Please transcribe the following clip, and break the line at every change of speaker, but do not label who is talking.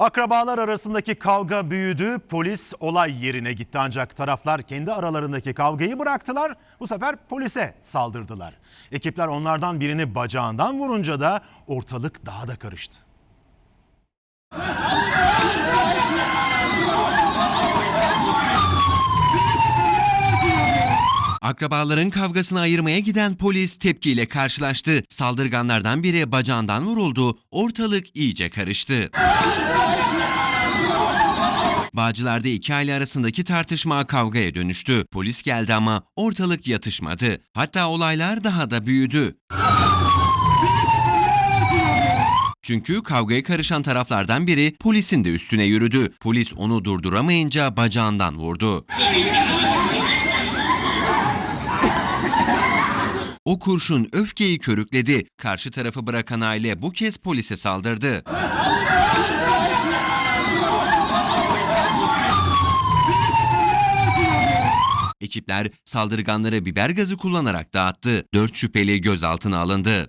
Akrabalar arasındaki kavga büyüdü. Polis olay yerine gitti ancak taraflar kendi aralarındaki kavgayı bıraktılar. Bu sefer polise saldırdılar. Ekipler onlardan birini bacağından vurunca da ortalık daha da karıştı.
Akrabaların kavgasını ayırmaya giden polis tepkiyle karşılaştı. Saldırganlardan biri bacağından vuruldu. Ortalık iyice karıştı. Bağcılar'da iki aile arasındaki tartışma kavgaya dönüştü. Polis geldi ama ortalık yatışmadı. Hatta olaylar daha da büyüdü. Çünkü kavgaya karışan taraflardan biri polisin de üstüne yürüdü. Polis onu durduramayınca bacağından vurdu. Kurşun öfkeyi körükledi. Karşı tarafı bırakan aile bu kez polise saldırdı. Ekipler saldırganları biber gazı kullanarak dağıttı. Dört şüpheli gözaltına alındı.